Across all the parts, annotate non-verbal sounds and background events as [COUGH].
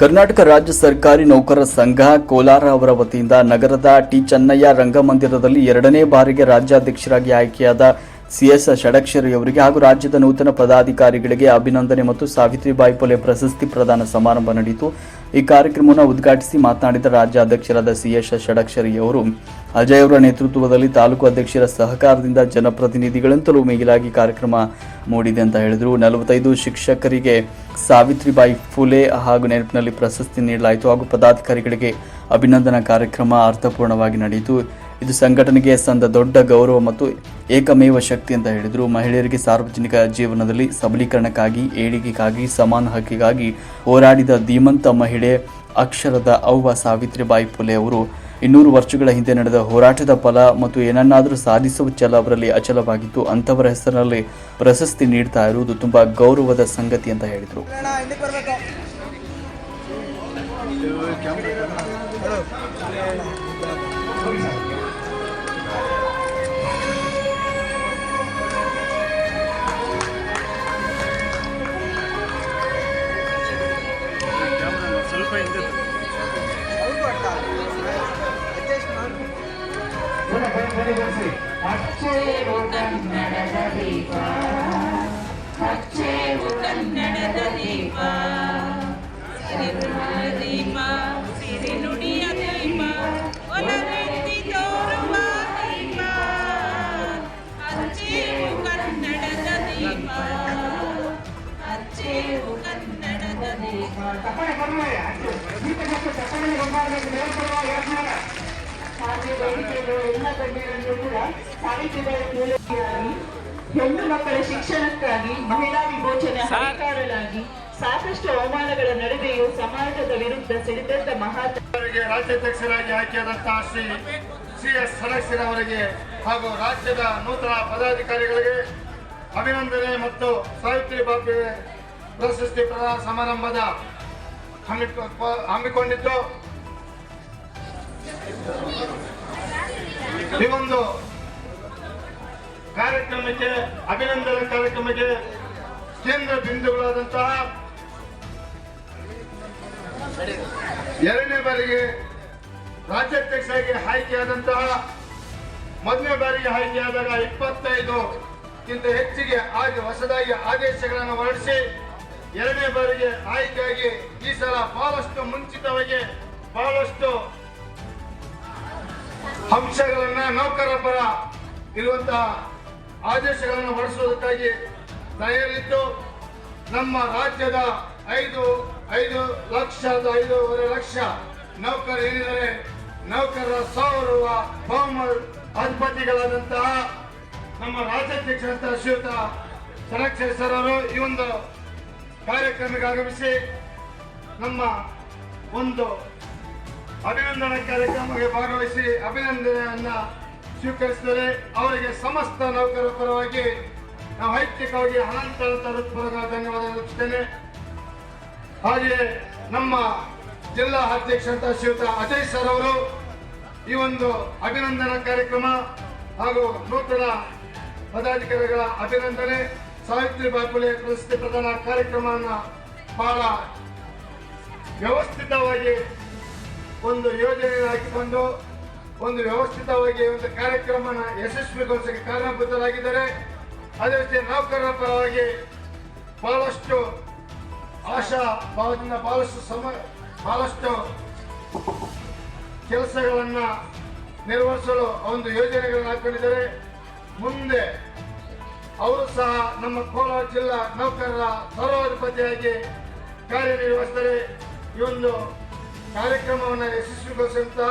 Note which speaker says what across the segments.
Speaker 1: ಕರ್ನಾಟಕ ರಾಜ್ಯ ಸರ್ಕಾರಿ ನೌಕರರ ಸಂಘ ಕೋಲಾರ ಅವರ ವತಿಯಿಂದ ನಗರದ ಟಿ ಚೆನ್ನಯ್ಯ ರಂಗಮಂದಿರದಲ್ಲಿ ಎರಡನೇ ಬಾರಿಗೆ ರಾಜ್ಯಾಧ್ಯಕ್ಷರಾಗಿ ಆಯ್ಕೆಯಾದ ಸಿಎಸ್ ಷಡಕ್ಷರಿ ಅವರಿಗೆ ಹಾಗೂ ರಾಜ್ಯದ ನೂತನ ಪದಾಧಿಕಾರಿಗಳಿಗೆ ಅಭಿನಂದನೆ ಮತ್ತು ಸಾವಿತ್ರಿಬಾಯಿ ಪುಲೆ ಪ್ರಶಸ್ತಿ ಪ್ರದಾನ ಸಮಾರಂಭ ನಡೆಯಿತು. ಈ ಕಾರ್ಯಕ್ರಮವನ್ನು ಉದ್ಘಾಟಿಸಿ ಮಾತನಾಡಿದ ರಾಜ್ಯಾಧ್ಯಕ್ಷರಾದ ಸಿಎಸ್ ಷಡಕ್ಷರಿ ಅವರು ಅಜಯ್ ಅವರ ನೇತೃತ್ವದಲ್ಲಿ ತಾಲೂಕು ಅಧ್ಯಕ್ಷರ ಸಹಕಾರದಿಂದ ಜನಪ್ರತಿನಿಧಿಗಳಂತಲೂ ಮಿಗಿಲಾಗಿ ಕಾರ್ಯಕ್ರಮ ಮೂಡಿದೆ ಅಂತ ಹೇಳಿದರು. ನಲವತ್ತೈದು ಶಿಕ್ಷಕರಿಗೆ ಸಾವಿತ್ರಿಬಾಯಿ ಫುಲೆ ಹಾಗೂ ನೆನಪಿನಲ್ಲಿ ಪ್ರಶಸ್ತಿ ನೀಡಲಾಯಿತು ಹಾಗೂ ಪದಾಧಿಕಾರಿಗಳಿಗೆ ಅಭಿನಂದನಾ ಕಾರ್ಯಕ್ರಮ ಅರ್ಥಪೂರ್ಣವಾಗಿ ನಡೆಯಿತು. ಇದು ಸಂಘಟನೆಗೆ ಸಂದ ದೊಡ್ಡ ಗೌರವ ಮತ್ತು ಏಕಮೇವ ಶಕ್ತಿ ಅಂತ ಹೇಳಿದರು. ಮಹಿಳೆಯರಿಗೆ ಸಾರ್ವಜನಿಕ ಜೀವನದಲ್ಲಿ ಸಬಲೀಕರಣಕ್ಕಾಗಿ, ಏಳಿಗೆಗಾಗಿ, ಸಮಾನ ಹಕ್ಕಿಗಾಗಿ ಹೋರಾಡಿದ ಧೀಮಂತ ಮಹಿಳೆ ಅಕ್ಷರದ ಅವ್ವ ಸಾವಿತ್ರಿಬಾಯಿ ಫುಲೆ ಅವರು. ಇನ್ನೂರು ವರ್ಷಗಳ ಹಿಂದೆ ನಡೆದ ಹೋರಾಟದ ಫಲ ಮತ್ತು ಏನನ್ನಾದರೂ ಸಾಧಿಸುವ ಛಲ ಅವರಲ್ಲಿ ಅಚಲವಾಗಿತ್ತು ಅಂಥವರ ಹೆಸರಿನಲ್ಲಿ ಪ್ರಶಸ್ತಿ ನೀಡ್ತಾ ಇರುವುದು ತುಂಬಾ ಗೌರವದ ಸಂಗತಿ ಅಂತ ಹೇಳಿದರು.
Speaker 2: ಹಚ್ಚೇವು ಕನ್ನಡದ ದೀಪ ಹಚ್ಚೇವು ಕನ್ನಡದ ದೀಪ
Speaker 3: ಸಿರಿನುಡಿಯ ದೀಪ ಸಿರಿನುಡಿಯ ದೀಪ ಒಲವೆತ್ತಿ ತೋರುವ ದೀಪ ಹಚ್ಚೇವು ಕನ್ನಡದ ದೀಪ ಹಚ್ಚೇವು ಕನ್ನಡದ ದೀಪ
Speaker 2: ಹಾಗೆ ವೇದಿಕೆಗಳು ಎಲ್ಲ ಗಣ್ಯರನ್ನು ಕೂಡ ಸಾವಿತ್ರಿಬಾಯಿ ಫುಲೆಯಾಗಿ ಹೆಣ್ಣು ಮಕ್ಕಳ ಶಿಕ್ಷಣಕ್ಕಾಗಿ ಮಹಿಳಾ ವಿಮೋಚನೆ ಹರಿಕಾರಳಾಗಿ ಸಾಕಷ್ಟು ಅವಮಾನಗಳ ನಡುವೆಯೂ ಸಮಾಜದ ವಿರುದ್ಧ ಸಿಡಿದಂತ
Speaker 4: ಮಹಾತ್ಮರಿಗೆ ರಾಜ್ಯಾಧ್ಯಕ್ಷರಾಗಿ ಆಯ್ಕೆಯಾದಂತಹ ಶ್ರೀ ಸಿ ಎಸ್ ಸದಸ್ಯರವರಿಗೆ ಅವರಿಗೆ ಹಾಗೂ ರಾಜ್ಯದ ನೂತನ ಪದಾಧಿಕಾರಿಗಳಿಗೆ ಅಭಿನಂದನೆ ಮತ್ತು ಸಾವಿತ್ರಿ ಬಾಪೆ ಪ್ರಶಸ್ತಿ ಪ್ರದಾನ ಸಮಾರಂಭದ ಹಮ್ಮಿಕೊ- ಹಮ್ಮಿಕೊಂಡಿದ್ದು. ಈ ಕಾರ್ಯಕ್ರಮಕ್ಕೆ ಅಭಿನಂದನೆ ಕಾರ್ಯಕ್ರಮಕ್ಕೆ ಕೇಂದ್ರ ಬಿಂದುಗಳಾದಂತಹ ಎರಡನೇ ಬಾರಿಗೆ ರಾಜ್ಯಾಧ್ಯಕ್ಷರಾಗಿ ಆಯ್ಕೆಯಾದಂತಹ ಮೊದಲನೇ ಬಾರಿಗೆ ಆಯ್ಕೆಯಾದಾಗ ಇಪ್ಪತ್ತೈದು ಕ್ಕಿಂತ ಹೆಚ್ಚಿಗೆ ಆಗಿ ಹೊಸದಾಗಿ ಆದೇಶಗಳನ್ನು ಹೊರಡಿಸಿ ಎರಡನೇ ಬಾರಿಗೆ ಆಯ್ಕೆಯಾಗಿ ಈ ಸಲ ಬಹಳಷ್ಟು ಮುಂಚಿತವಾಗಿ ಬಹಳಷ್ಟು ಅಂಶಗಳನ್ನ ನೌಕರ ಪರ ಇರುವಂತಹ ಆದೇಶಗಳನ್ನು ಹೊರಡಿಸುವುದಕ್ಕಾಗಿ ತಯಾರಿದ್ದು ನಮ್ಮ ರಾಜ್ಯದ ಐದು ಐದು ಲಕ್ಷದ ಐದೂವರೆ ಲಕ್ಷ ನೌಕರರು ಏನಿದ್ದಾರೆ? ನೌಕರರ ಭೌಮ ಅಧಿಪತಿಗಳಾದಂತಹ ನಮ್ಮ ರಾಜ್ಯಾಧ್ಯಕ್ಷರಂತಹ ಶ್ರೀಯುತ ಸರಕ್ಷರಿ ಸರ್ ಅವರು ಈ ಒಂದು ಕಾರ್ಯಕ್ರಮಕ್ಕೆ ಆಗಮಿಸಿ ನಮ್ಮ ಒಂದು ಅಭಿನಂದನಾ ಕಾರ್ಯಕ್ರಮಕ್ಕೆ ಭಾಗವಹಿಸಿ ಅಭಿನಂದನೆಯನ್ನ ಸ್ವೀಕರಿಸಿದರೆ ಅವರಿಗೆ ಸಮಸ್ತ ನೌಕರರ ಪರವಾಗಿ ನಾವು ಐಚ್ಛಿಕವಾಗಿ ಅನಂತ ಹೃತ್ಪೂರ್ವಕ ಧನ್ಯವಾದ ಅರ್ಪಿಸುತ್ತೇನೆ ಹಾಗೆ ನಮ್ಮ ಜಿಲ್ಲಾ ಅಧ್ಯಕ್ಷ ಅಂತ ಶ್ರೀಯುತ ಅಜಯ್ ಸರ್ ಅವರು ಈ ಒಂದು ಅಭಿನಂದನಾ ಕಾರ್ಯಕ್ರಮ ಹಾಗೂ ನೂತನ ಪದಾಧಿಕಾರಿಗಳ ಅಭಿನಂದನೆ, ಸಾವಿತ್ರಿ ಬಾಪುಲೆ ಪ್ರಶಸ್ತಿ ಪ್ರದಾನ ಕಾರ್ಯಕ್ರಮವನ್ನು ಬಹಳ ವ್ಯವಸ್ಥಿತವಾಗಿ ಒಂದು ಯೋಜನೆ ಹಾಕಿಕೊಂಡು ಒಂದು ವ್ಯವಸ್ಥಿತವಾಗಿ ಒಂದು ಕಾರ್ಯಕ್ರಮನ ಯಶಸ್ವಿಗೊಳಿಸಕ್ಕೆ ಕಾರಣಭೂತರಾಗಿದ್ದಾರೆ. ಅದೇ ರೀತಿ ನೌಕರರ ಪರವಾಗಿ ಬಹಳಷ್ಟು ಆಶಾ ಭಾವದಿಂದ ಬಹಳಷ್ಟು ಸಮ, ಬಹಳಷ್ಟು ಕೆಲಸಗಳನ್ನು ನಿರ್ವಹಿಸಲು ಒಂದು ಯೋಜನೆಗಳನ್ನು ಹಾಕೊಂಡಿದ್ದಾರೆ. ಮುಂದೆ ಅವರು ಸಹ ನಮ್ಮ ಕೋಲಾರ ಜಿಲ್ಲಾ ನೌಕರರ ಸರ್ವಾಧಿಪತಿಯಾಗಿ ಕಾರ್ಯನಿರ್ವಹಿಸ್ತಾರೆ. ಈ ಒಂದು ಕಾರ್ಯಕ್ರಮವನ್ನು ಯಶಸ್ವಿಗೊಳಿಸಿದಂತಹ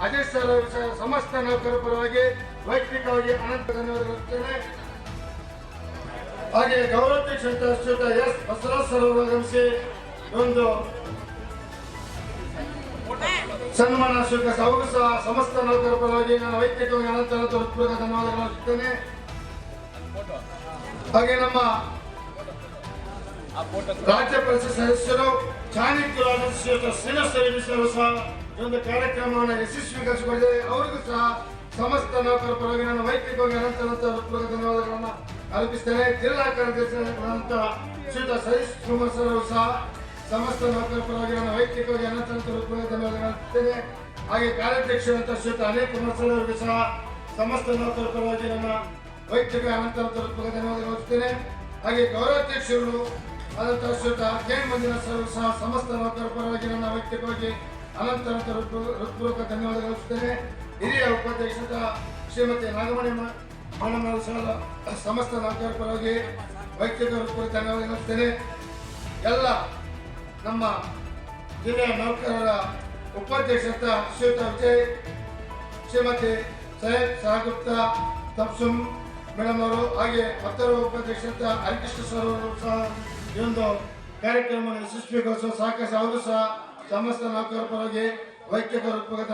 Speaker 4: ಅಜಯ್ ಸರ್ ಅವರು ಸಹ ಸಮಸ್ತ ನೌಕರ ಪರವಾಗಿ ವೈಯಕ್ತಿಕವಾಗಿ ಅನಂತ ಧನ್ಯವಾದಗಳು ಹಾಗೆ ಗೌರವಾಧ್ಯಕ್ಷ ಎಸ್ ಬಸವರಾಜ್ ಸರ್ ಅವರು ಆಗಮಿಸಿ ಒಂದು ಸನ್ಮಾನ ಶುಲ್ಕ ಅವರು ಸಹ ಸಮಸ್ತ ನೌಕರ ಪರವಾಗಿ ನಾನು ವೈಯಕ್ತಿಕವಾಗಿ ಅನಂತ ಅನಂತ ಹೃತ್ಪೂರ್ವಕ ಧನ್ಯವಾದಗಳು ಹಾಗೆ ನಮ್ಮ ರಾಜ್ಯ ಪರಿಷತ್ ಸದಸ್ಯರು ಚಾಣಕ್ಯ ಶ್ರೀಯುತ ಶ್ರೀನಿವಾಸ ರೆಡ್ಡಿ ಸರ್ ಸಹ ಈ ಒಂದು ಕಾರ್ಯಕ್ರಮವನ್ನು ಯಶಸ್ವಿಗೊಳಿಸಿಕೊಂಡಿದ್ದಾರೆ ಅವರಿಗೂ ಸಹ ಸಮಸ್ತ ನೌಕರ ಪರವಾಗಿ ನಾನು ವೈಯಕ್ತಿಕವಾಗಿ ಅನಂತ ಅನಂತ ಧನ್ಯವಾದಗಳನ್ನು ಅರ್ಪಿಸ್ತೇನೆ. ಜಿಲ್ಲಾ ಕಾರ್ಯದರ್ಶಿಯಾದಂತಹ ಶ್ರೀಯುತ ಸತೀಶ್ ಕುಮಾರ್ ಸರ್ ಅವರು ಸಹ ಸಮಸ್ತ ನೌಕರ ಪರವಾಗಿ ನಾನು ವೈಯಕ್ತಿಕ ವೈಯಕ್ತಿಕವಾಗಿ ಅನಂತ ಅನಂತ ಧನ್ಯವಾದಗಳನ್ನು ಅರ್ಪಿಸ್ತೇನೆ. ಹಾಗೆ ಕಾರ್ಯಾಧ್ಯಕ್ಷರಂತ ಶ್ರೀಯುತ ಅನಿಲ್ ಕುಮಾರ್ ಸರ್ ಅವರಿಗೆ ಸಹ ಸಮಸ್ತ ನೌಕರ ಪರವಾಗಿ ನನ್ನ ವೈಯಕ್ತಿಕ ಅನಂತ ಹೃತ್ಪೂರ್ವಕ ಧನ್ಯವಾದಗಳು ಅರ್ಪಿಸ್ತೇನೆ. ಹಾಗೆ ಗೌರವಾಧ್ಯಕ್ಷರು ಆದಂತಹ ಶ್ರೀಯುತ ಕೆ ಮಂಜುನಾಥ್ ಸಹ ಸಮಸ್ತ ನೌಕರ ಪರವಾಗಿ ನನ್ನ ವೈಯಕ್ತಿಕವಾಗಿ ಅನಂತ ಅನಂತ ಹೃತ್ಪೂರ್ವ- ಹೃತ್ಪೂರ್ವಕ ಧನ್ಯವಾದಗಳು ಅರ್ಪಿಸುತ್ತೇನೆ ಹಿರಿಯ ಉಪಾಧ್ಯಕ್ಷ ಶ್ರೀಮತಿ ನಾಗಮಣಿ ಮೇಡಮ್ ಸಹ ಸಮಸ್ತ ನೌಕರ ಪರವಾಗಿ ವೈಯಕ್ತಿಕ ಹೃತ್ಪೂರ್ವಕ ಧನ್ಯವಾದಗಳು ಅರ್ಪಿಸುತ್ತೇನೆ ಎಲ್ಲ ನಮ್ಮ ಜಿಲ್ಲೆಯ ನೌಕರರ ಉಪಾಧ್ಯಕ್ಷ ಶ್ರೀಯುತ ವಿಜಯ್, ಶ್ರೀಮತಿ ಸೈಯದ್ ಸಹಗುಪ್ತ ತಪ್ಸುಮ್ ಮೇಡಮ್ ಅವರು, ಹಾಗೆ ಮತ್ತೊಬ್ಬ ಉಪಾಧ್ಯಕ್ಷ ಹರಿಕೃಷ್ಣ ಸರ್ ಅವರು ಸಹ ಒಂದು ಕಾರ್ಯಕ್ರಮವನ್ನು ಯಶಸ್ವಿಗೊಳಿಸುವ ಸಾಕಷ್ಟು ಅವರು ಸಹ ಸಮಸ್ತ ನೌಕರ ಪರವಾಗಿ ವೈಯಕ್ತಿಕ ರೂಪಕ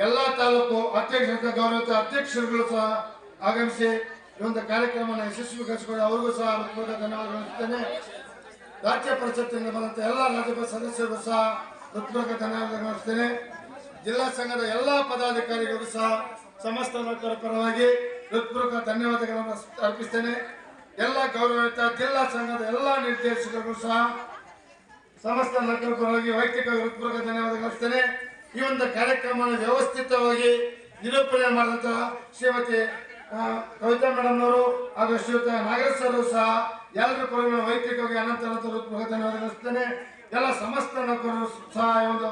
Speaker 4: ಎಲ್ಲ ತಾಲೂಕು ಅಧ್ಯಕ್ಷ ಗೌರವಿತ ಅಧ್ಯಕ್ಷರುಗಳು ಸಹ ಆಗಮಿಸಿ ಈ ಒಂದು ಕಾರ್ಯಕ್ರಮವನ್ನು ಯಶಸ್ವಿಗೊಳಿಸಿಕೊಂಡು ಅವರಿಗೂ ಸಹ ಹೃತ್ಪೂರ್ವಕ ಧನ್ಯವಾದಗಳು ರಾಜ್ಯ ಪರಿಷತ್ತಿನಿಂದ ಬಂದಂತ ಎಲ್ಲ ರಾಜ್ಯ ಸದಸ್ಯರು ಸಹ ಹೃತ್ಪೂರ್ವಕ ಧನ್ಯವಾದಗಳು ಜಿಲ್ಲಾ ಸಂಘದ ಎಲ್ಲ ಪದಾಧಿಕಾರಿಗಳು ಸಹ ಸಮಸ್ತ ನೌಕರ ಪರವಾಗಿ ಹೃತ್ಪೂರ್ವಕ ಧನ್ಯವಾದಗಳನ್ನು ಅರ್ಪಿಸ್ತೇನೆ. ಎಲ್ಲ ಗೌರವಿತ ಜಿಲ್ಲಾ ಸಂಘದ ಎಲ್ಲ ನಿರ್ದೇಶಕರು ಸಹ ಸಮಸ್ತ ನಗರಗಳಿಗೆ ವೈಯಕ್ತಿಕ ಹೃತ್ಪೂರ್ವಕ ಧನ್ಯವಾದಗಳು ಈ ಒಂದು ಕಾರ್ಯಕ್ರಮವನ್ನು ವ್ಯವಸ್ಥಿತವಾಗಿ ನಿರೂಪಣೆ ಮಾಡಿದಂತಹ ಶ್ರೀಮತಿ ಕವಿತಾ ಮೇಡಮ್ ಅವರು ಹಾಗೂ ಶ್ರೀಯುತ ಅವರು ಸಹ ಎಲ್ಲರೂ ಕೂಡ ವೈಯಕ್ತಿಕವಾಗಿ ಅನಂತ ಅನಂತ ಹೃತ್ಪೂರ್ವಕ ಧನ್ಯವಾದಗಳು ಎಲ್ಲ ಸಮಸ್ತ ನೌಕರರು ಸಹ ಈ ಒಂದು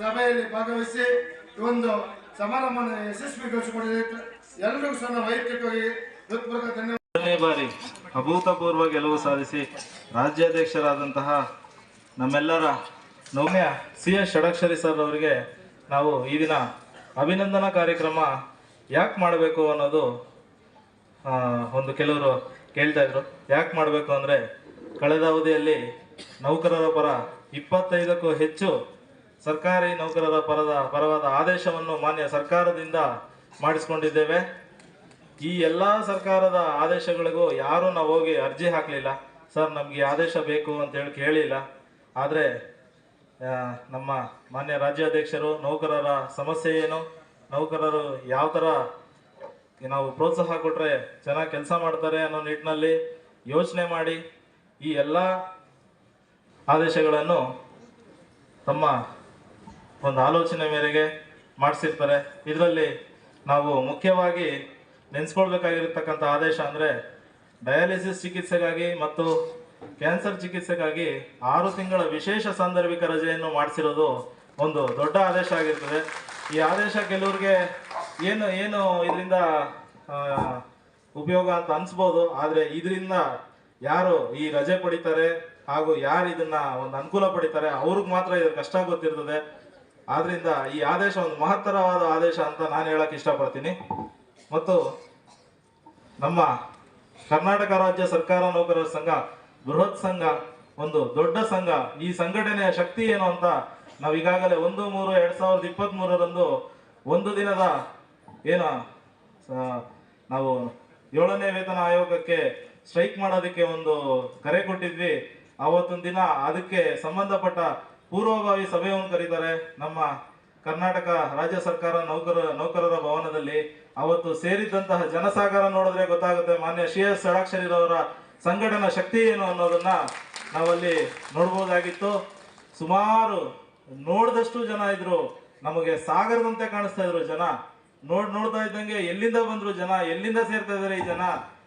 Speaker 4: ಸಭೆಯಲ್ಲಿ ಭಾಗವಹಿಸಿ ಈ ಒಂದು ಸಮಾರಂಭವನ್ನು ಯಶಸ್ವಿಗೊಳಿಸಿಕೊಂಡಿದೆ ಎಲ್ಲರಿಗೂ ಸಹ ವೈಯಕ್ತಿಕವಾಗಿ ಹೃತ್ಪೂರ್ವಕ ಧನ್ಯವಾದ.
Speaker 5: ಬಾರಿ ಅಭೂತಪೂರ್ವ ಗೆಲುವು ಸಾಧಿಸಿ ರಾಜ್ಯಾಧ್ಯಕ್ಷರಾದಂತಹ ನಮ್ಮೆಲ್ಲರ ನೌಮ್ಯ ಸಿ ಎಸ್ ಷಡಕ್ಷರಿ ಸರ್ ಅವರಿಗೆ ನಾವು ಈ ದಿನ ಅಭಿನಂದನಾ ಕಾರ್ಯಕ್ರಮ ಯಾಕೆ ಮಾಡಬೇಕು ಅನ್ನೋದು ಒಂದು ಕೆಲವರು ಕೇಳ್ತಾ ಇದ್ರು. ಯಾಕೆ ಮಾಡಬೇಕು ಅಂದರೆ ಕಳೆದ ಅವಧಿಯಲ್ಲಿ ನೌಕರರ ಪರ ಇಪ್ಪತ್ತೈದಕ್ಕೂ ಹೆಚ್ಚು ಸರ್ಕಾರಿ ನೌಕರರ ಪರದ, ಪರವಾದ ಆದೇಶವನ್ನು ಮಾನ್ಯ ಸರ್ಕಾರದಿಂದ ಮಾಡಿಸ್ಕೊಂಡಿದ್ದೇವೆ. ಈ ಎಲ್ಲ ಸರ್ಕಾರದ ಆದೇಶಗಳಿಗೂ ಯಾರೂ ನಾವು ಹೋಗಿ ಅರ್ಜಿ ಹಾಕಲಿಲ್ಲ. ಸರ್, ನಮಗೆ ಆದೇಶ ಬೇಕು ಅಂತ ಹೇಳಿ ಕೇಳಿಲ್ಲ. ಆದರೆ ನಮ್ಮ ಮಾನ್ಯ ರಾಜ್ಯಾಧ್ಯಕ್ಷರು, ನೌಕರರ ಸಮಸ್ಯೆ ಏನು? ನೌಕರರು ಯಾವ ಥರ ನಾವು ಪ್ರೋತ್ಸಾಹ ಕೊಟ್ಟರೆ ಚೆನ್ನಾಗಿ ಕೆಲಸ ಮಾಡ್ತಾರೆ ಅನ್ನೋ ನಿಟ್ಟಿನಲ್ಲಿ ಯೋಚನೆ ಮಾಡಿ ಈ ಎಲ್ಲ ಆದೇಶಗಳನ್ನು ತಮ್ಮ ಒಂದು ಆಲೋಚನೆ ಮೇರೆಗೆ ಮಾಡಿಸಿರ್ತಾರೆ. ಇದರಲ್ಲಿ ನಾವು ಮುಖ್ಯವಾಗಿ ನೆನೆಸ್ಕೊಳ್ಬೇಕಾಗಿರ್ತಕ್ಕಂಥ ಆದೇಶ ಅಂದರೆ ಡಯಾಲಿಸಿಸ್ ಚಿಕಿತ್ಸೆಗಾಗಿ ಮತ್ತು ಕ್ಯಾನ್ಸರ್ ಚಿಕಿತ್ಸೆಗಾಗಿ ಆರು ತಿಂಗಳ ವಿಶೇಷ ಸಾಂದರ್ಭಿಕ ರಜೆಯನ್ನು ಮಾಡಿಸಿರೋದು ಒಂದು ದೊಡ್ಡ ಆದೇಶ ಆಗಿರ್ತದೆ. ಈ ಆದೇಶ ಕೆಲವ್ರಿಗೆ ಏನು ಏನು ಇದರಿಂದ ಉಪಯೋಗ ಅಂತ ಅನ್ಸ್ಬೋದು, ಆದರೆ ಇದರಿಂದ ಯಾರು ಈ ರಜೆ ಪಡಿತಾರೆ ಹಾಗೂ ಯಾರು ಇದನ್ನ ಒಂದು ಅನುಕೂಲ ಪಡಿತಾರೆ ಅವ್ರಿಗೆ ಮಾತ್ರ ಇದ್ರ ಕಷ್ಟ ಗೊತ್ತಿರ್ತದೆ. ಆದ್ರಿಂದ ಈ ಆದೇಶ ಒಂದು ಮಹತ್ತರವಾದ ಆದೇಶ ಅಂತ ನಾನು ಹೇಳಕ್ ಇಷ್ಟಪಡ್ತೀನಿ. ಮತ್ತು ನಮ್ಮ ಕರ್ನಾಟಕ ರಾಜ್ಯ ಸರ್ಕಾರ ನೌಕರರ ಸಂಘ, ಬೃಹತ್ ಸಂಘ, ಒಂದು ದೊಡ್ಡ ಸಂಘ. ಈ ಸಂಘಟನೆಯ ಶಕ್ತಿ ಏನು ಅಂತ ನಾವು ಈಗಾಗಲೇ ಒಂದು ಮೂರು ಎರಡ್ ಸಾವಿರದ ಇಪ್ಪತ್ತ್ ಮೂರರಂದು ಒಂದು ದಿನದ ಏನು ನಾವು ಏಳನೇ ವೇತನ ಆಯೋಗಕ್ಕೆ ಸ್ಟ್ರೈಕ್ ಮಾಡೋದಕ್ಕೆ ಒಂದು ಕರೆ ಕೊಟ್ಟಿದ್ವಿ. ಆವತ್ತೊಂದು ದಿನ ಅದಕ್ಕೆ ಸಂಬಂಧಪಟ್ಟ ಪೂರ್ವಭಾವಿ ಸಭೆಯನ್ನು ಕರೀತಾರೆ ನಮ್ಮ ಕರ್ನಾಟಕ ರಾಜ್ಯ ಸರ್ಕಾರ ನೌಕರ, ನೌಕರರ ಭವನದಲ್ಲಿ. ಅವತ್ತು ಸೇರಿದ್ದಂತಹ ಜನಸಾಗರ ನೋಡಿದ್ರೆ ಗೊತ್ತಾಗುತ್ತೆ ಮಾನ್ಯ ಶ್ರೀ ಎಸ್ ಷಡಾಕ್ಷರಿರವರ ಸಂಘಟನಾ ಶಕ್ತಿ ಏನು ಅನ್ನೋದನ್ನ ನಾವಲ್ಲಿ ನೋಡ್ಬೋದಾಗಿತ್ತು. ಸುಮಾರು ನೋಡಿದಷ್ಟು ಜನ ಇದ್ರು. ನಮಗೆ ಸಾಗರದಂತೆ ಕಾಣಿಸ್ತಾ ಇದ್ರು ಜನ. ನೋಡ್ ನೋಡ್ತಾ ಇದ್ದಂಗೆ ಎಲ್ಲಿಂದ ಬಂದ್ರು ಜನ, ಎಲ್ಲಿಂದ ಸೇರ್ತಾ ಇದಾರೆ ಈ ಜನ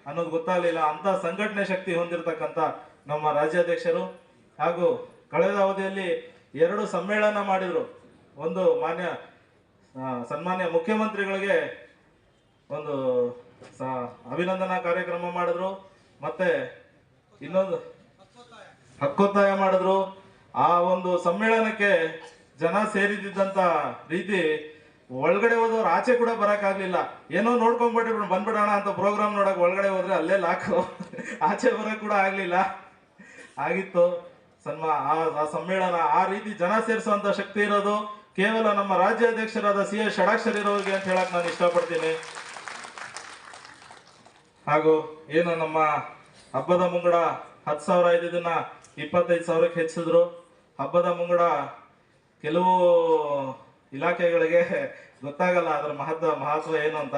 Speaker 5: ಅನ್ನೋದು ಗೊತ್ತಾಗ್ಲಿಲ್ಲ. ಅಂತ ಸಂಘಟನೆ ಶಕ್ತಿ ಹೊಂದಿರತಕ್ಕಂತ ನಮ್ಮ ರಾಜ್ಯಾಧ್ಯಕ್ಷರು. ಹಾಗೂ ಕಳೆದ ಅವಧಿಯಲ್ಲಿ ಎರಡು ಸಮ್ಮೇಳನ ಮಾಡಿದ್ರು. ಒಂದು ಮಾನ್ಯ ಸನ್ಮಾನ್ಯ ಮುಖ್ಯಮಂತ್ರಿಗಳಿಗೆ ಒಂದು ಅಭಿನಂದನಾ ಕಾರ್ಯಕ್ರಮ ಮಾಡಿದ್ರು. ಮತ್ತೆ ಇನ್ನೊಂದು ಹಕ್ಕೊತ್ತಾಯ ಮಾಡಿದ್ರು. ಆ ಒಂದು ಸಮ್ಮೇಳನಕ್ಕೆ ಜನ ಸೇರಿದ್ದಂತ ರೀತಿ ಒಳಗಡೆ ಹೋದವ್ರು ಆಚೆ ಕೂಡ ಬರಕ್ಕಾಗ್ಲಿಲ್ಲ. ಏನೋ ನೋಡ್ಕೊಂಡ್ಬಿಟ್ಟು ಬಂದ್ಬಿಡೋಣ ಅಂತ ಪ್ರೋಗ್ರಾಮ್ ನೋಡಕ್ ಒಳಗಡೆ ಹೋದ್ರೆ ಅಲ್ಲೇ ಲಾಕು [LAUGHS] ಆಚೆ ಬರಕ್ ಕೂಡ ಆಗ್ಲಿಲ್ಲ. ಆಗಿತ್ತು. ಸನ್ಮಾ, ಆ ಸಮ್ಮೇಳನ ಆ ರೀತಿ ಜನ ಸೇರಿಸುವಂತ ಶಕ್ತಿ ಇರೋದು. ಕೇವಲ ನಮ್ಮ ರಾಜ್ಯಾಧ್ಯಕ್ಷರಾದ ಸಿ ಎಸ್ ಷಡಾಕ್ಷರಿರವ್ರಿಗೆ ಅಂತ ಹೇಳಕ್ ನಾನು ಇಷ್ಟಪಡ್ತೀನಿ. ಹಾಗೂ ಏನು ನಮ್ಮ ಹಬ್ಬದ ಮುಂಗಡ ಹತ್ತು ಸಾವಿರ ಇದ್ದಿದ್ದನ್ನ ಇಪ್ಪತ್ತೈದು ಸಾವಿರಕ್ಕೆ ಹೆಚ್ಚಿದ್ರು. ಹಬ್ಬದ ಮುಂಗಡ ಕೆಲವು ಇಲಾಖೆಗಳಿಗೆ ಗೊತ್ತಾಗಲ್ಲ ಅದರ ಮಹತ್ವ ಮಹತ್ವ ಏನು ಅಂತ.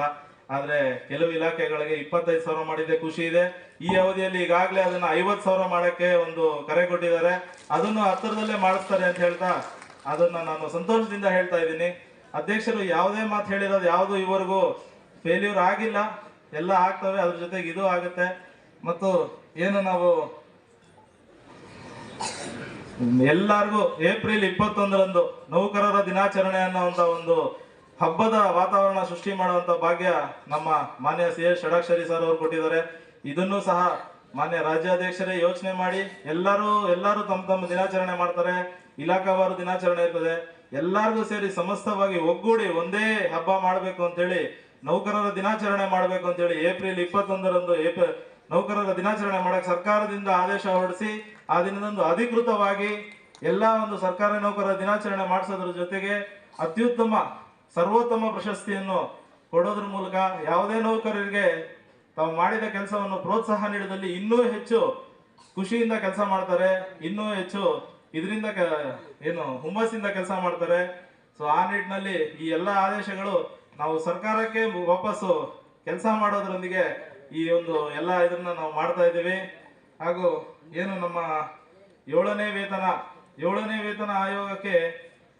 Speaker 5: ಆದರೆ ಕೆಲವು ಇಲಾಖೆಗಳಿಗೆ ಇಪ್ಪತ್ತೈದು ಸಾವಿರ ಮಾಡಿದೆ ಖುಷಿ ಇದೆ. ಈ ಅವಧಿಯಲ್ಲಿ ಈಗಾಗಲೇ ಅದನ್ನ ಐವತ್ತು ಸಾವಿರ ಮಾಡಕ್ಕೆ ಒಂದು ಕರೆ ಕೊಟ್ಟಿದ್ದಾರೆ. ಅದನ್ನು ಹತ್ತಿರದಲ್ಲೇ ಮಾಡಿಸ್ತಾರೆ ಅಂತ ಹೇಳ್ತಾ ಅದನ್ನ ನಾನು ಸಂತೋಷದಿಂದ ಹೇಳ್ತಾ ಇದ್ದೀನಿ. ಅಧ್ಯಕ್ಷರು ಯಾವುದೇ ಮಾತು ಹೇಳಿರೋದು ಯಾವುದು ಇವರೆಗೂ ಫೇಲ್ಯೂರ್ ಆಗಿಲ್ಲ. ಎಲ್ಲ ಆಗ್ತವೆ, ಅದ್ರ ಜೊತೆಗೆ ಇದು ಆಗುತ್ತೆ. ಮತ್ತು ಏನು ನಾವು ಎಲ್ಲರಿಗೂ ಏಪ್ರಿಲ್ ಇಪ್ಪತ್ತೊಂದರಂದು ನೌಕರರ ದಿನಾಚರಣೆ ಅನ್ನುವಂತ ಒಂದು ಹಬ್ಬದ ವಾತಾವರಣ ಸೃಷ್ಟಿ ಮಾಡುವಂತ ಭಾಗ್ಯ ನಮ್ಮ ಮಾನ್ಯ ಸಿ ಎಸ್ ಷಡಾಕ್ಷರಿ ಸರ್ ಅವರು ಕೊಟ್ಟಿದ್ದಾರೆ. ಇದನ್ನು ಸಹ ಮಾನ್ಯ ರಾಜ್ಯಾಧ್ಯಕ್ಷರೇ ಯೋಚನೆ ಮಾಡಿ, ಎಲ್ಲರೂ ಎಲ್ಲರೂ ತಮ್ಮ ತಮ್ಮ ದಿನಾಚರಣೆ ಮಾಡ್ತಾರೆ, ಇಲಾಖಾವಾರು ದಿನಾಚರಣೆ ಇರ್ತದೆ. ಎಲ್ಲರಿಗೂ ಸೇರಿ ಸಮಸ್ತವಾಗಿ ಒಗ್ಗೂಡಿ ಒಂದೇ ಹಬ್ಬ ಮಾಡಬೇಕು ಅಂತೇಳಿ ನೌಕರರ ದಿನಾಚರಣೆ ಮಾಡಬೇಕು ಅಂತ ಹೇಳಿ ಏಪ್ರಿಲ್ ಇಪ್ಪತ್ತೊಂದರಂದು ಏಪ್ರಿಲ್ ನೌಕರರ ದಿನಾಚರಣೆ ಮಾಡಕ್ ಸರ್ಕಾರದಿಂದ ಆದೇಶ ಹೊರಡಿಸಿ, ಆ ದಿನದಂದು ಅಧಿಕೃತವಾಗಿ ಎಲ್ಲ ಒಂದು ಸರ್ಕಾರಿ ನೌಕರರ ದಿನಾಚರಣೆ ಮಾಡಿಸೋದ್ರ ಜೊತೆಗೆ ಅತ್ಯುತ್ತಮ, ಸರ್ವೋತ್ತಮ ಪ್ರಶಸ್ತಿಯನ್ನು ಕೊಡೋದ್ರ ಮೂಲಕ ಯಾವುದೇ ನೌಕರರಿಗೆ ತಾವು ಮಾಡಿದ ಕೆಲಸವನ್ನು ಪ್ರೋತ್ಸಾಹ ನೀಡಿದಲ್ಲಿ ಇನ್ನೂ ಹೆಚ್ಚು ಖುಷಿಯಿಂದ ಕೆಲಸ ಮಾಡ್ತಾರೆ, ಇನ್ನೂ ಹೆಚ್ಚು ಇದರಿಂದ ಏನು ಹುಮ್ಮಸ್ಸಿಂದ ಕೆಲಸ ಮಾಡ್ತಾರೆ. ಸೊ ಆ ನಿಟ್ಟಿನಲ್ಲಿ ಈ ಎಲ್ಲ ಆದೇಶಗಳು ನಾವು ಸರ್ಕಾರಕ್ಕೆ ವಾಪಸ್ಸು ಕೆಲಸ ಮಾಡೋದ್ರೊಂದಿಗೆ ಈ ಒಂದು ಎಲ್ಲ ಇದನ್ನ ನಾವು ಮಾಡ್ತಾ ಇದ್ದೀವಿ. ಹಾಗೂ ಏನು ನಮ್ಮ ಏಳನೇ ವೇತನ ಏಳನೇ ವೇತನ ಆಯೋಗಕ್ಕೆ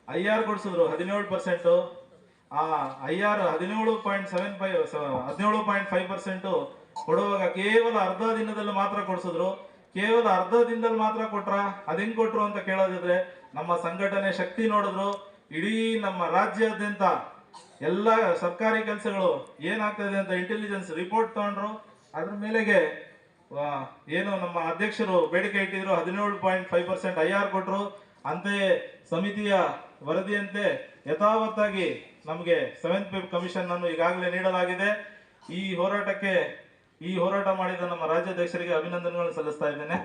Speaker 5: ಐ ಆರ್ ಕೊಡಿಸಿದ್ರು ಹದಿನೇಳು ಪರ್ಸೆಂಟು. ಆ ಐ ಆರ್ ಹದಿನೇಳು ಪಾಯಿಂಟ್ ಸೆವೆನ್ ಫೈವ್ ಹದಿನೇಳು ಪಾಯಿಂಟ್ ಫೈವ್ ಪರ್ಸೆಂಟು ಕೊಡುವಾಗ ಕೇವಲ ಅರ್ಧ ದಿನದಲ್ಲಿ ಮಾತ್ರ ಕೊಡಿಸಿದ್ರು. ಕೇವಲ ಅರ್ಧ ದಿನದಲ್ಲಿ ಮಾತ್ರ ಕೊಟ್ರ? ಹೆಂಗ್ ಕೊಟ್ರು ಅಂತ ಕೇಳೋದಿದ್ರೆ ನಮ್ಮ ಸಂಘಟನೆ ಶಕ್ತಿ ನೋಡಿದ್ರು. ಇಡೀ ನಮ್ಮ ರಾಜ್ಯಾದ್ಯಂತ ಎಲ್ಲ ಸರ್ಕಾರಿ ಕೆಲಸಗಳು ಏನಾಗ್ತದೆ ಅಂತ ಇಂಟೆಲಿಜೆನ್ಸ್ ರಿಪೋರ್ಟ್ ತಗೊಂಡ್ರು. ಅದ್ರ ಮೇಲೆಗೆ ಏನು ನಮ್ಮ ಅಧ್ಯಕ್ಷರು ಬೇಡಿಕೆ ಇಟ್ಟಿದ್ರು, ಹದಿನೇಳು point five percent I R ಕೊಟ್ಟರು ಅಂತೆಯೇ ಸಮಿತಿಯ ವರದಿಯಂತೆ ಯಥಾವತ್ತಾಗಿ ನಮಗೆ ಸೆವೆಂತ್ ಪೇ ಕಮಿಷನ್ ಅನ್ನು ಈಗಾಗಲೇ ನೀಡಲಾಗಿದೆ. ಈ ಹೋರಾಟಕ್ಕೆ, ಈ ಹೋರಾಟ ಮಾಡಿದ ನಮ್ಮ ರಾಜ್ಯಾಧ್ಯಕ್ಷರಿಗೆ ಅಭಿನಂದನೆಗಳನ್ನು ಸಲ್ಲಿಸ್ತಾ ಇದ್ದೇನೆ.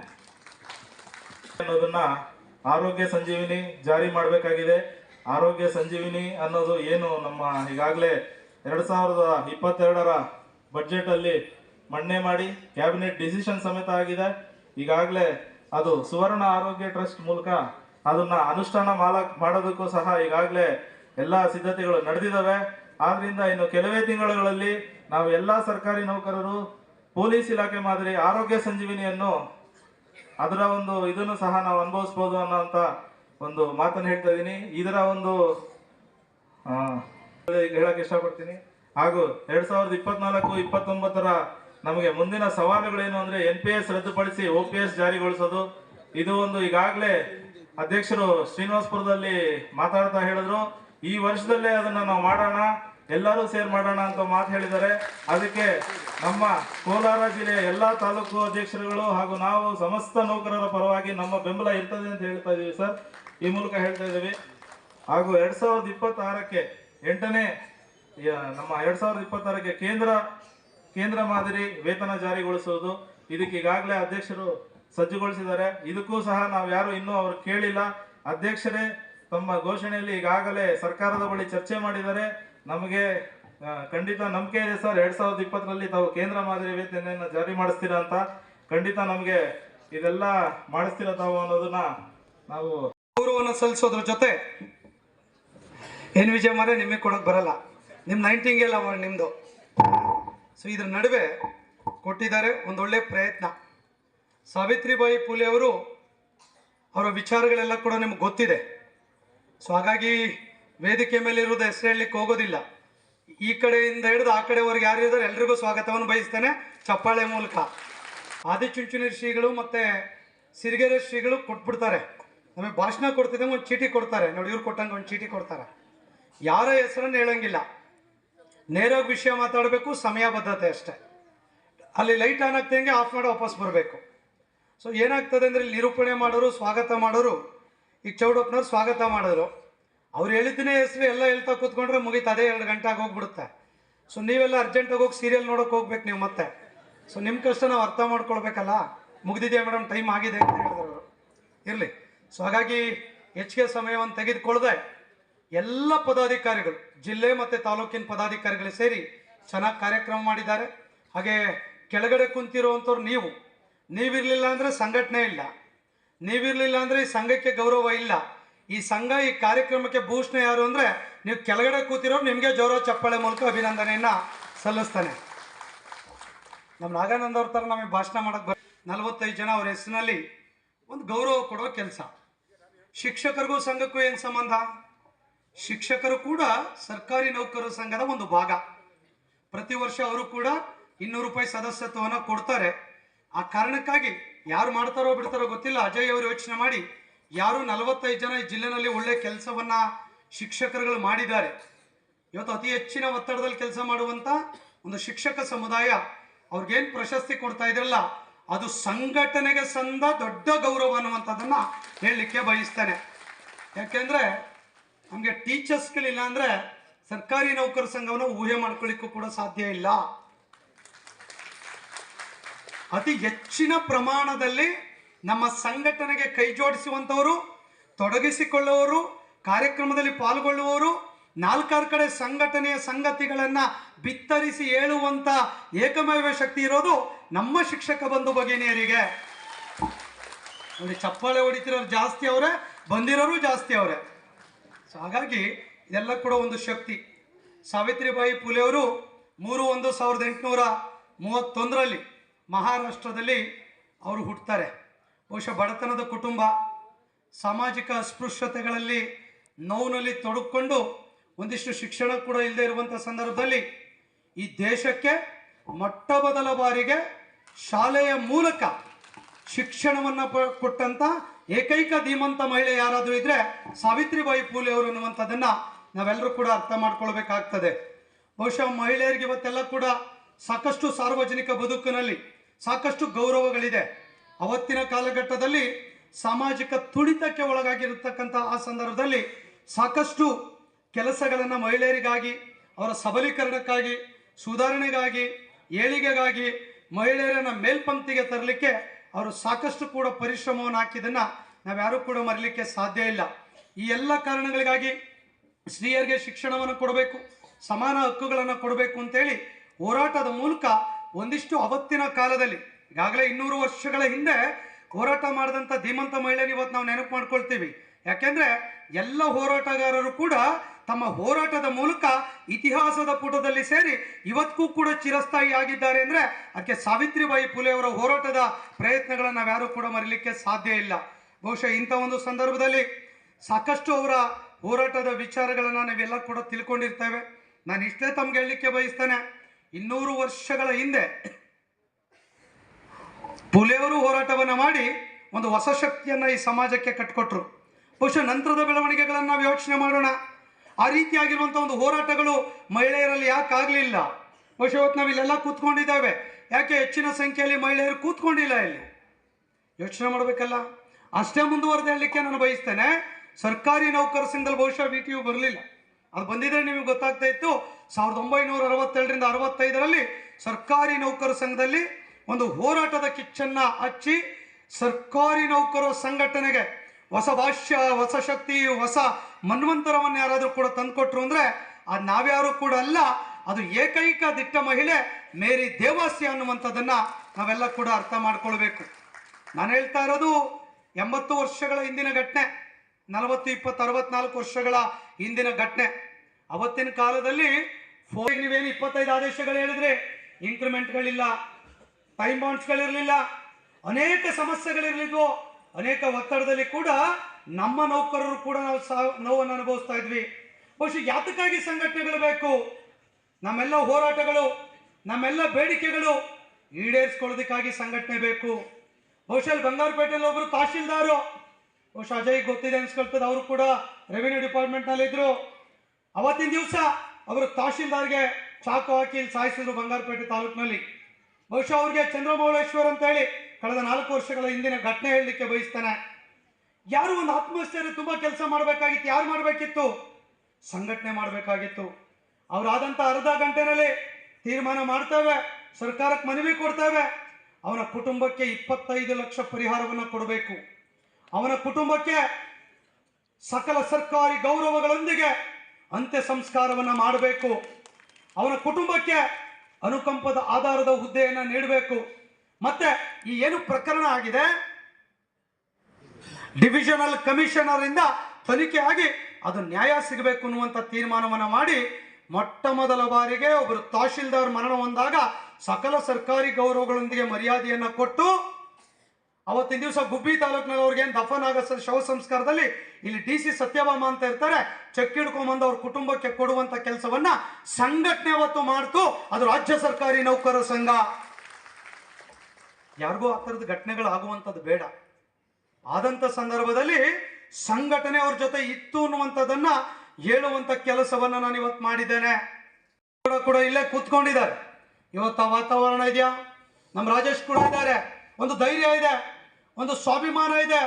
Speaker 5: ಅನ್ನೋದನ್ನ ಆರೋಗ್ಯ ಸಂಜೀವಿನಿ ಜಾರಿ ಮಾಡಬೇಕಾಗಿದೆ. ಆರೋಗ್ಯ ಸಂಜೀವಿನಿ ಅನ್ನೋದು ಏನು ನಮ್ಮ ಈಗಾಗಲೇ ಎರಡು ಸಾವಿರದ ಇಪ್ಪತ್ತೆರಡರ ಬಜೆಟ್ ಅಲ್ಲಿ ಮಣ್ಣೆ ಮಾಡಿ ಕ್ಯಾಬಿನೆಟ್ ಡಿಸಿಷನ್ ಸಮೇತ ಆಗಿದೆ. ಈಗಾಗಲೇ ಅದು ಸುವರ್ಣ ಆರೋಗ್ಯ ಟ್ರಸ್ಟ್ ಮೂಲಕ ಅದನ್ನು ಅನುಷ್ಠಾನ ಮಾಲಕ್ ಮಾಡೋದಕ್ಕೂ ಸಹ ಈಗಾಗಲೇ ಎಲ್ಲ ಸಿದ್ಧತೆಗಳು ನಡೆದಿದ್ದಾವೆ. ಆದ್ದರಿಂದ ಇನ್ನು ಕೆಲವೇ ತಿಂಗಳುಗಳಲ್ಲಿ ನಾವು ಎಲ್ಲ ಸರ್ಕಾರಿ ನೌಕರರು, ಪೊಲೀಸ್ ಇಲಾಖೆ ಮಾದರಿ ಆರೋಗ್ಯ ಸಂಜೀವಿನಿಯನ್ನು ಅದರ ಒಂದು ಇದನ್ನು ಸಹ ನಾವು ಅನುಭವಿಸ್ಬೋದು ಅನ್ನೋಂತ ಒಂದು ಮಾತನ್ನು ಹೇಳ್ತಾ ಇದ್ದೀನಿ. ಇದರ ಒಂದು ಆ, ಹೇಳಕ್ ಇಷ್ಟಪಡ್ತೀನಿ. ಹಾಗೂ ಎರಡ್ ಸಾವಿರದ ಇಪ್ಪತ್ನಾಲ್ಕು ಇಪ್ಪತ್ತೊಂಬತ್ತರ ನಮಗೆ ಮುಂದಿನ ಸವಾಲುಗಳೇನು ಅಂದ್ರೆ ಎನ್ ಪಿ ಎಸ್ ರದ್ದುಪಡಿಸಿ ಒ ಪಿ ಎಸ್ ಜಾರಿಗೊಳಿಸೋದು. ಇದು ಒಂದು ಈಗಾಗಲೇ ಅಧ್ಯಕ್ಷರು ಶ್ರೀನಿವಾಸಪುರದಲ್ಲಿ ಮಾತಾಡ್ತಾ ಹೇಳಿದ್ರು. ಈ ವರ್ಷದಲ್ಲೇ ಅದನ್ನ ನಾವು ಮಾಡೋಣ ಎಲ್ಲರೂ ಸೇರ್ ಮಾಡೋಣ ಅಂತ ಮಾತು ಹೇಳಿದ್ದಾರೆ. ಅದಕ್ಕೆ ನಮ್ಮ ಕೋಲಾರ ಜಿಲ್ಲೆಯ ಎಲ್ಲಾ ತಾಲೂಕು ಅಧ್ಯಕ್ಷರುಗಳು ಹಾಗೂ ನಾವು ಸಮಸ್ತ ನೌಕರರ ಪರವಾಗಿ ನಮ್ಮ ಬೆಂಬಲ ಇರ್ತದೆ ಅಂತ ಹೇಳ್ತಾ ಇದೀವಿ ಸರ್. ಈ ಮೂಲಕ ಹೇಳ್ತಾ ಇದ್ದೀವಿ. ಹಾಗೂ ಎರಡ್ ಸಾವಿರದ ಇಪ್ಪತ್ತಾರಕ್ಕೆ ಎಂಟನೇ ನಮ್ಮ ಎರಡ್ ಸಾವಿರದ ಇಪ್ಪತ್ತಾರಕ್ಕೆ ಕೇಂದ್ರ ಕೇಂದ್ರ ಮಾದರಿ ವೇತನ ಜಾರಿಗೊಳಿಸುವುದು. ಇದಕ್ಕೆ ಈಗಾಗಲೇ ಅಧ್ಯಕ್ಷರು ಸಜ್ಜುಗೊಳಿಸಿದ್ದಾರೆ. ಇದಕ್ಕೂ ಸಹ ನಾವು ಯಾರು ಇನ್ನೂ ಅವರು ಕೇಳಿಲ್ಲ. ಅಧ್ಯಕ್ಷರೇ ತಮ್ಮ ಘೋಷಣೆಯಲ್ಲಿ ಈಗಾಗಲೇ ಸರ್ಕಾರದ ಬಳಿ ಚರ್ಚೆ ಮಾಡಿದ್ದಾರೆ. ನಮಗೆ ಖಂಡಿತ ನಂಬಿಕೆ ಇದೆ ಸರ್. ಎರಡ್ ಸಾವಿರದ ಇಪ್ಪತ್ತರಲ್ಲಿ ತಾವು ಕೇಂದ್ರ ಮಾದರಿ ವೇತನೆಯನ್ನು ಜಾರಿ ಮಾಡಿಸ್ತೀರಾ ಅಂತ ಖಂಡಿತ ನಮಗೆ ಇದೆಲ್ಲ ಮಾಡಿಸ್ತೀರಾ ತಾವು ಅನ್ನೋದನ್ನ ನಾವು
Speaker 6: ಗೌರವವನ್ನು ಸಲ್ಲಿಸೋದ್ರ ಜೊತೆ ಎನ್ ವಿಜಯ ಮಾರೇ ನಿಮಗೆ ಕೊಡೋಕೆ ಬರಲ್ಲ. ನಿಮ್ಮ ಗೆಲ್ಲ ಅವಾರ್ಡ್ ನಿಮ್ಮದು ಸೊ ಇದ್ರ ನಡುವೆ ಕೊಟ್ಟಿದ್ದಾರೆ ಒಂದೊಳ್ಳೆ ಪ್ರಯತ್ನ. ಸಾವಿತ್ರಿಬಾಯಿ ಫುಲೆ ಅವರು ಅವರ ವಿಚಾರಗಳೆಲ್ಲ ಕೂಡ ನಿಮ್ಗೆ ಗೊತ್ತಿದೆ. ಸೊ ಹಾಗಾಗಿ ವೇದಿಕೆ ಮೇಲೆ ಇರೋದು ಹೆಸರು ಹೇಳಲಿಕ್ಕೆ ಹೋಗೋದಿಲ್ಲ. ಈ ಕಡೆಯಿಂದ ಹಿಡಿದು ಆ ಕಡೆವರೆಗೆ ಯಾರು ಇದ್ದಾರೆ ಎಲ್ರಿಗೂ ಸ್ವಾಗತವನ್ನು ಬಯಸ್ತೇನೆ ಚಪ್ಪಾಳೆ ಮೂಲಕ. ಆದಿಚುಂಚುನಿ ಶ್ರೀಗಳು ಮತ್ತೆ ಸಿರಿಗೆರೆ ಶ್ರೀಗಳು ಕೊಟ್ಬಿಡ್ತಾರೆ. ನಮಗೆ ಭಾಷಣ ಕೊಡ್ತಿದ್ದಂಗೆ ಒಂದು ಚೀಟಿ ಕೊಡ್ತಾರೆ. ನೋಡಿ, ಇವ್ರು ಕೊಟ್ಟಂಗೆ ಒಂದು ಚೀಟಿ ಕೊಡ್ತಾರೆ. ಯಾರ ಹೆಸರನ್ನು ಹೇಳಂಗಿಲ್ಲ. ನೇರವಾಗಿ ವಿಷಯ ಮಾತಾಡಬೇಕು ಸಮಯಬದ್ಧತೆ ಅಷ್ಟೇ. ಅಲ್ಲಿ ಲೈಟ್ ಆನ್ ಆಗ್ತಂಗೆ ಆಫ್ ಮಾಡಿ ವಾಪಸ್ ಬರಬೇಕು. ಸೊ ಏನಾಗ್ತದೆ ಅಂದರೆ ಇಲ್ಲಿ ನಿರೂಪಣೆ ಮಾಡೋರು, ಸ್ವಾಗತ ಮಾಡೋರು ಈಗ ಚೌಡಪ್ಪನವ್ರು ಸ್ವಾಗತ ಮಾಡಿದ್ರು. ಅವ್ರು ಹೇಳಿದ್ದನೇ ಹೆಸರು ಎಲ್ಲ ಹೇಳ್ತಾ ಕೂತ್ಕೊಂಡ್ರೆ ಮುಗೀತು. ಅದೇ ಎರಡು ಗಂಟೆ ಆಗೋಗ್ಬಿಡುತ್ತೆ ಸೊ ನೀವೆಲ್ಲ ಅರ್ಜೆಂಟಾಗಿ ಹೋಗಿ ಸೀರಿಯಲ್ ನೋಡೋಕೆ ಹೋಗ್ಬೇಕು ನೀವು ಮತ್ತೆ. ಸೊ ನಿಮ್ಮ ಕಷ್ಟ ನಾವು ಅರ್ಥ ಮಾಡ್ಕೊಳ್ಬೇಕಲ್ಲ. ಮುಗಿದಿದೆಯಾ ಮೇಡಮ್ ಟೈಮ್ ಆಗಿದೆ ಅಂತ ಹೇಳಿದ್ರು ಇರಲಿ. ಸೊ ಹಾಗಾಗಿ ಹೆಚ್ಚಿಗೆ ಸಮಯವನ್ನು ತೆಗೆದುಕೊಳ್ಳದೆ ಎಲ್ಲ ಪದಾಧಿಕಾರಿಗಳು, ಜಿಲ್ಲೆ ಮತ್ತು ತಾಲೂಕಿನ ಪದಾಧಿಕಾರಿಗಳು ಸೇರಿ ಚೆನ್ನಾಗಿ ಕಾರ್ಯಕ್ರಮ ಮಾಡಿದ್ದಾರೆ. ಹಾಗೆ ಕೆಳಗಡೆ ಕುಂತಿರುವಂಥವ್ರು ನೀವು. ನೀವಿರಲಿಲ್ಲ ಅಂದರೆ ಸಂಘಟನೆ ಇಲ್ಲ. ನೀವಿರಲಿಲ್ಲ ಅಂದರೆ ಈ ಸಂಘಕ್ಕೆ ಗೌರವ ಇಲ್ಲ. ಈ ಸಂಘ ಈ ಕಾರ್ಯಕ್ರಮಕ್ಕೆ ಭೂಷಣ ಯಾರು ಅಂದರೆ ನೀವು ಕೆಳಗಡೆ ಕೂತಿರೋರು ನಿಮಗೆ ಜೋರ ಚಪ್ಪಾಳೆ ಮೂಲಕ ಅಭಿನಂದನೆಯನ್ನು ಸಲ್ಲಿಸ್ತಾನೆ. ನಮ್ಮ ನಾಗಾನಂದ ಅವ್ರ ಥರ ನಮಗೆ ಭಾಷಣ ಮಾಡಕ್ಕೆ ಬರ್ ನಲವತ್ತೈದು ಜನ ಅವ್ರ ಹೆಸರಿನಲ್ಲಿ ಒಂದು ಗೌರವ ಕೊಡೋ ಕೆಲಸ. ಶಿಕ್ಷಕರಿಗೂ ಸಂಘಕ್ಕೂ ಏನು ಸಂಬಂಧ? ಶಿಕ್ಷಕರು ಕೂಡ ಸರ್ಕಾರಿ ನೌಕರರ ಸಂಘದ ಒಂದು ಭಾಗ. ಪ್ರತಿ ವರ್ಷ ಅವರು ಕೂಡ ಇನ್ನೂರು ರೂಪಾಯಿ ಸದಸ್ಯತ್ವವನ್ನು ಕೊಡ್ತಾರೆ. ಆ ಕಾರಣಕ್ಕಾಗಿ ಯಾರು ಮಾಡ್ತಾರೋ ಬಿಡ್ತಾರೋ ಗೊತ್ತಿಲ್ಲ. ಅಜಯ್ ಅವರು ಯೋಚನೆ ಮಾಡಿ ಯಾರು ನಲವತ್ತೈದು ಜನ ಈ ಜಿಲ್ಲೆನಲ್ಲಿ ಒಳ್ಳೆ ಕೆಲಸವನ್ನ ಶಿಕ್ಷಕರುಗಳು ಮಾಡಿದ್ದಾರೆ. ಇವತ್ತು ಅತಿ ಹೆಚ್ಚಿನ ಒತ್ತಡದಲ್ಲಿ ಕೆಲಸ ಮಾಡುವಂತ ಒಂದು ಶಿಕ್ಷಕ ಸಮುದಾಯ ಅವ್ರಿಗೇನು ಪ್ರಶಸ್ತಿ ಕೊಡ್ತಾ ಇದ್ರಲ್ಲ ಅದು ಸಂಘಟನೆಗೆ ಸಂದ ದೊಡ್ಡ ಗೌರವ ಅನ್ನುವಂಥದ್ದನ್ನ ಹೇಳಲಿಕ್ಕೆ ಬಯಸ್ತೇನೆ. ಯಾಕೆಂದ್ರೆ ನಮಗೆ ಟೀಚರ್ಸ್ಗಳಿಲ್ಲ ಅಂದ್ರೆ ಸರ್ಕಾರಿ ನೌಕರ ಸಂಘವನ್ನು ಊಹೆ ಮಾಡ್ಕೊಳ್ಳಿಕ್ಕೂ ಕೂಡ ಸಾಧ್ಯ ಇಲ್ಲ. ಅತಿ ಹೆಚ್ಚಿನ ಪ್ರಮಾಣದಲ್ಲಿ ನಮ್ಮ ಸಂಘಟನೆಗೆ ಕೈ ಜೋಡಿಸುವಂಥವರು, ತೊಡಗಿಸಿಕೊಳ್ಳುವವರು, ಕಾರ್ಯಕ್ರಮದಲ್ಲಿ ಪಾಲ್ಗೊಳ್ಳುವವರು, ನಾಲ್ಕಾರು ಕಡೆ ಸಂಘಟನೆಯ ಸಂಗತಿಗಳನ್ನ ಬಿತ್ತರಿಸಿ ಹೇಳುವಂಥ ಏಕಮೇವ ಶಕ್ತಿ ಇರೋದು ನಮ್ಮ ಶಿಕ್ಷಕ ಬಂಧು ಭಗಿನಿಯರಿಗೆ. ನೋಡಿ, ಚಪ್ಪಾಳೆ ಹೊಡಿತಿರೋರು ಜಾಸ್ತಿ ಅವರೇ, ಬಂದಿರೋರು ಜಾಸ್ತಿ ಅವರೇ. ಸೊ ಹಾಗಾಗಿ ಇದೆಲ್ಲ ಕೂಡ ಒಂದು ಶಕ್ತಿ. ಸಾವಿತ್ರಿಬಾಯಿ ಫುಲೆ ಅವರು ಮೂರು ಒಂದು ಸಾವಿರದ ಎಂಟುನೂರ ಮೂವತ್ತೊಂದರಲ್ಲಿ ಮಹಾರಾಷ್ಟ್ರದಲ್ಲಿ ಅವರು ಹುಟ್ಟುತ್ತಾರೆ ಬಹುಶಃ ಬಡತನದ ಕುಟುಂಬ, ಸಾಮಾಜಿಕ ಅಸ್ಪೃಶ್ಯತೆಗಳಲ್ಲಿ ನೋವಿನಲ್ಲಿ ತೊಡಕೊಂಡು ಒಂದಿಷ್ಟು ಶಿಕ್ಷಣ ಕೂಡ ಇಲ್ಲದೆ ಇರುವಂಥ ಸಂದರ್ಭದಲ್ಲಿ ಈ ದೇಶಕ್ಕೆ ಮೊಟ್ಟ ಮೊದಲ ಬಾರಿಗೆ ಶಾಲೆಯ ಮೂಲಕ ಶಿಕ್ಷಣವನ್ನು ಕೊಟ್ಟಂತ ಏಕೈಕ ಧೀಮಂತ ಮಹಿಳೆ ಯಾರಾದರೂ ಇದ್ರೆ ಸಾವಿತ್ರಿಬಾಯಿ ಫೂಲೆ ಅವರು ಅನ್ನುವಂಥದ್ದನ್ನ ನಾವೆಲ್ಲರೂ ಕೂಡ ಅರ್ಥ ಮಾಡ್ಕೊಳ್ಬೇಕಾಗ್ತದೆ. ಬಹುಶಃ ಮಹಿಳೆಯರಿಗೆ ಇವತ್ತೆಲ್ಲ ಕೂಡ ಸಾಕಷ್ಟು ಸಾರ್ವಜನಿಕ ಬದುಕಿನಲ್ಲಿ ಸಾಕಷ್ಟು ಗೌರವಗಳಿದೆ. ಅವತ್ತಿನ ಕಾಲಘಟ್ಟದಲ್ಲಿ ಸಾಮಾಜಿಕ ತುಡಿತಕ್ಕೆ ಒಳಗಾಗಿರತಕ್ಕಂಥ ಆ ಸಂದರ್ಭದಲ್ಲಿ ಸಾಕಷ್ಟು ಕೆಲಸಗಳನ್ನು ಮಹಿಳೆಯರಿಗಾಗಿ, ಅವರ ಸಬಲೀಕರಣಕ್ಕಾಗಿ, ಸುಧಾರಣೆಗಾಗಿ, ಏಳಿಗೆಗಾಗಿ ಮಹಿಳೆಯರನ್ನ ಮೇಲ್ಪಂಕ್ತಿಗೆ ತರಲಿಕ್ಕೆ ಅವರು ಸಾಕಷ್ಟು ಕೂಡ ಪರಿಶ್ರಮವನ್ನು ಹಾಕಿದ್ದನ್ನ ನಾವ್ಯಾರೂ ಕೂಡ ಮರೀಲಿಕ್ಕೆ ಸಾಧ್ಯ ಇಲ್ಲ. ಈ ಎಲ್ಲ ಕಾರಣಗಳಿಗಾಗಿ ಸ್ತ್ರೀಯರಿಗೆ ಶಿಕ್ಷಣವನ್ನು ಕೊಡಬೇಕು, ಸಮಾನ ಹಕ್ಕುಗಳನ್ನು ಕೊಡಬೇಕು ಅಂತೇಳಿ ಹೋರಾಟದ ಮೂಲಕ ಒಂದಿಷ್ಟು ಅವತ್ತಿನ ಕಾಲದಲ್ಲಿ, ಈಗಾಗಲೇ ಇನ್ನೂರು ವರ್ಷಗಳ ಹಿಂದೆ ಹೋರಾಟ ಮಾಡಿದಂಥ ಧೀಮಂತ ಮಹಿಳೆಯನ್ನು ಇವತ್ತು ನಾವು ನೆನಪು ಮಾಡ್ಕೊಳ್ತೀವಿ. ಯಾಕೆಂದ್ರೆ ಎಲ್ಲ ಹೋರಾಟಗಾರರು ಕೂಡ ತಮ್ಮ ಹೋರಾಟದ ಮೂಲಕ ಇತಿಹಾಸದ ಪುಟದಲ್ಲಿ ಸೇರಿ ಇವತ್ತಿಗೂ ಕೂಡ ಚಿರಸ್ಥಾಯಿ ಆಗಿದ್ದಾರೆ ಅಂದ್ರೆ ಅದಕ್ಕೆ ಸಾವಿತ್ರಿಬಾಯಿ ಫುಲೆ ಅವರ ಹೋರಾಟದ ಪ್ರಯತ್ನಗಳನ್ನು ಯಾರು ಕೂಡ ಮರಿಲಿಕ್ಕೆ ಸಾಧ್ಯ ಇಲ್ಲ. ಬಹುಶಃ ಇಂಥ ಒಂದು ಸಂದರ್ಭದಲ್ಲಿ ಸಾಕಷ್ಟು ಅವರ ಹೋರಾಟದ ವಿಚಾರಗಳನ್ನು ನಾವೆಲ್ಲ ಕೂಡ ತಿಳ್ಕೊಂಡಿರ್ತೇವೆ. ನಾನು ಇಷ್ಟೇ ತಮ್ಗೆ ಹೇಳಲಿಕ್ಕೆ ಬಯಸ್ತೇನೆ, ಇನ್ನೂರು ವರ್ಷಗಳ ಹಿಂದೆ ಪುಲೆಯವರು ಹೋರಾಟವನ್ನು ಮಾಡಿ ಒಂದು ಹೊಸ ಶಕ್ತಿಯನ್ನು ಈ ಸಮಾಜಕ್ಕೆ ಕಟ್ಕೊಟ್ರು. ಬಹುಶಃ ನಂತರದ ಬೆಳವಣಿಗೆಗಳನ್ನು ನಾವು ಯೋಚನೆ ಮಾಡೋಣ. ಆ ರೀತಿಯಾಗಿರುವಂಥ ಒಂದು ಹೋರಾಟಗಳು ಮಹಿಳೆಯರಲ್ಲಿ ಯಾಕೆ ಆಗಲಿಲ್ಲ? ಬಹುಶಃ ಇವತ್ತು ನಾವು ಇಲ್ಲೆಲ್ಲ ಕೂತ್ಕೊಂಡಿದ್ದೇವೆ. ಯಾಕೆ ಹೆಚ್ಚಿನ ಸಂಖ್ಯೆಯಲ್ಲಿ ಮಹಿಳೆಯರು ಕೂತ್ಕೊಂಡಿಲ್ಲ ಇಲ್ಲಿ? ಯೋಚನೆ ಮಾಡಬೇಕಲ್ಲ. ಅಷ್ಟೇ ಮುಂದುವರೆದು ಹೇಳಲಿಕ್ಕೆ ನಾನು ಬಯಸ್ತೇನೆ. ಸರ್ಕಾರಿ ನೌಕರ ಸಂಘದಲ್ಲಿ ಬಹುಶಃ ವಿ ಟಿ ಯು ಬರಲಿಲ್ಲ. ಅದು ಬಂದಿದ್ರೆ ನಿಮಗೆ ಗೊತ್ತಾಗ್ತಾ ಇತ್ತು, ಸಾವಿರದ ಒಂಬೈನೂರ ಅರವತ್ತೆರಡರಿಂದ ಅರವತ್ತೈದರಲ್ಲಿ ಸರ್ಕಾರಿ ನೌಕರ ಸಂಘದಲ್ಲಿ ಒಂದು ಹೋರಾಟದ ಕಿಚ್ಚನ್ನು ಹಚ್ಚಿ ಸರ್ಕಾರಿ ನೌಕರ ಸಂಘಟನೆಗೆ ಹೊಸ ಭಾಷ್ಯ, ಹೊಸ ಶಕ್ತಿ, ಹೊಸ ಮನ್ವಂತರವನ್ನು ಯಾರಾದರೂ ಕೂಡ ತಂದುಕೊಟ್ರು ಅಂದ್ರೆ ಅದು ನಾವ್ಯಾರು ಕೂಡ ಅಲ್ಲ, ಅದು ಏಕೈಕ ದಿಟ್ಟ ಮಹಿಳೆ ಮೇರಿ ದೇವಾಸಿ ಅನ್ನುವಂಥದ್ದನ್ನ ನಾವೆಲ್ಲ ಕೂಡ ಅರ್ಥ ಮಾಡ್ಕೊಳ್ಬೇಕು. ನಾನು ಹೇಳ್ತಾ ಇರೋದು ಎಂಬತ್ತು ವರ್ಷಗಳ ಹಿಂದಿನ ಘಟನೆ, ನಲವತ್ತು, ಇಪ್ಪತ್ತು, ಅರವತ್ನಾಲ್ಕು ವರ್ಷಗಳ ಹಿಂದಿನ ಘಟನೆ. ಅವತ್ತಿನ ಕಾಲದಲ್ಲಿ ಫೋನ್ ನೀವೇನು ಇಪ್ಪತ್ತೈದು ಆದೇಶಗಳು ಹೇಳಿದ್ರೆ ಇನ್ಕ್ರಿಮೆಂಟ್ಗಳಿಲ್ಲ ಟೈಮ್ ಬಾಂಡ್ಸ್ಗಳಿರಲಿಲ್ಲ ಅನೇಕ ಸಮಸ್ಯೆಗಳಿರಲಿದ್ವು. ಅನೇಕ ಒತ್ತಡದಲ್ಲಿ ಕೂಡ ನಮ್ಮ ನೌಕರರು ಕೂಡ ನಾವು ಸಾ ನೋವನ್ನು ಅನುಭವಿಸ್ತಾ ಇದ್ವಿ. ಬಹುಶಃ ಯಾತಕ್ಕಾಗಿ ಸಂಘಟನೆಗಳು ಬೇಕು? ನಮ್ಮೆಲ್ಲ ಹೋರಾಟಗಳು, ನಮ್ಮೆಲ್ಲ ಬೇಡಿಕೆಗಳು ಈಡೇರಿಸ್ಕೊಳ್ಳೋದಕ್ಕಾಗಿ ಸಂಘಟನೆ ಬೇಕು. ಬಹುಶಃ ಬಂಗಾರಪೇಟೆಯಲ್ಲಿ ಒಬ್ಬರು ತಹಶೀಲ್ದಾರು, ಬಹುಶಃ ಅಜಯ್ ಗೊತ್ತಿದೆ ಅನ್ಸ್ಕೊಳ್ತದೆ, ಅವರು ಕೂಡ ರೆವಿನ್ಯೂ ಡಿಪಾರ್ಟ್ಮೆಂಟ್ನಲ್ಲಿ ಇದ್ರು ಅವತ್ತಿನ ದಿವಸ ಅವರು ತಹಶೀಲ್ದಾರ್ಗೆ ಚಾಕು ಹಾಕಿ ಸಾಯಿಸಿದ್ರು ಬಂಗಾರಪೇಟೆ ತಾಲೂಕಿನಲ್ಲಿ. ಬಹುಶಃ ಅವ್ರಿಗೆ ಚಂದ್ರಮೌಳೇಶ್ವರ್ ಅಂತ ಹೇಳಿ ಕಳೆದ ನಾಲ್ಕು ವರ್ಷಗಳ ಹಿಂದಿನ ಘಟನೆ ಹೇಳಲಿಕ್ಕೆ ಬಯಸ್ತಾನೆ. ಯಾರು ಒಂದು ಆತ್ಮಹತ್ಯೆ ತುಂಬಾ ಕೆಲಸ ಮಾಡಬೇಕಾಗಿತ್ತು, ಯಾರು ಮಾಡಬೇಕಿತ್ತು? ಸಂಘಟನೆ ಮಾಡಬೇಕಾಗಿತ್ತು. ಅವರಾದಂಥ ಅರ್ಧ ಗಂಟೆನಲ್ಲಿ ತೀರ್ಮಾನ ಮಾಡ್ತೇವೆ, ಸರ್ಕಾರಕ್ಕೆ ಮನವಿ ಕೊಡ್ತೇವೆ. ಅವನ ಕುಟುಂಬಕ್ಕೆ ಇಪ್ಪತ್ತೈದು ಲಕ್ಷ ಪರಿಹಾರವನ್ನು ಕೊಡಬೇಕು. ಅವನ ಕುಟುಂಬಕ್ಕೆ ಸಕಲ ಸರ್ಕಾರಿ ಗೌರವಗಳೊಂದಿಗೆ ಅಂತ್ಯ ಸಂಸ್ಕಾರವನ್ನು ಮಾಡಬೇಕು. ಅವನ ಕುಟುಂಬಕ್ಕೆ ಅನುಕಂಪದ ಆಧಾರದ ಹುದ್ದೆಯನ್ನು ನೀಡಬೇಕು. ಮತ್ತೆ ಈ ಏನು ಪ್ರಕರಣ ಆಗಿದೆ? ಡಿವಿಷನಲ್ ಕಮಿಷನರ್ ಇಂದ ತನಿಖೆ ಆಗಿ ಅದು ನ್ಯಾಯ ಸಿಗಬೇಕು ಅನ್ನುವಂಥ ತೀರ್ಮಾನವನ್ನು ಮಾಡಿ ಮೊಟ್ಟ ಮೊದಲ ಬಾರಿಗೆ ಒಬ್ಬರು ತಹಶೀಲ್ದಾರ್ ಮರಣ ಹೊಂದಾಗ ಸಕಲ ಸರ್ಕಾರಿ ಗೌರವಗಳೊಂದಿಗೆ ಮರ್ಯಾದೆಯನ್ನ ಕೊಟ್ಟು ಅವತ್ತಿನ ದಿವಸ ಗುಬ್ಬಿ ತಾಲೂಕಿನಲ್ಲಿ ಅವ್ರಿಗೆ ಏನು ದಫನ್ ಆಗೋ ಶವ ಸಂಸ್ಕಾರದಲ್ಲಿ ಇಲ್ಲಿ ಡಿ ಸಿ ಸತ್ಯಭಾಮ ಅಂತ ಇರ್ತಾರೆ, ಚೆಕ್ ಹಿಡ್ಕೊಂಬಂದು ಅವ್ರ ಕುಟುಂಬಕ್ಕೆ ಕೊಡುವಂತ ಕೆಲಸವನ್ನ ಸಂಘಟನೆ ಅವತ್ತು ಮಾಡ್ತು. ಅದು ರಾಜ್ಯ ಸರ್ಕಾರಿ ನೌಕರರ ಸಂಘ. ಯಾರಿಗೂ ಆ ಥರದ ಘಟನೆಗಳು ಆಗುವಂಥದ್ದು ಬೇಡ. ಆದಂಥ ಸಂದರ್ಭದಲ್ಲಿ ಸಂಘಟನೆ ಅವ್ರ ಜೊತೆ ಇತ್ತು ಅನ್ನುವಂಥದ್ದನ್ನ ಹೇಳುವಂತ ಕೆಲಸವನ್ನ ನಾನು ಇವತ್ತು ಮಾಡಿದ್ದೇನೆ. ಕೂಡ ಕೂಡ ಇಲ್ಲೇ ಕೂತ್ಕೊಂಡಿದ್ದಾರೆ. ಇವತ್ತು ಆ ವಾತಾವರಣ ಇದೆಯಾ? ನಮ್ಮ ರಾಜೇಶ್ ಕೂಡ ಇದ್ದಾರೆ. ಒಂದು ಧೈರ್ಯ ಇದೆ, ಒಂದು ಸ್ವಾಭಿಮಾನ ಇದೆ,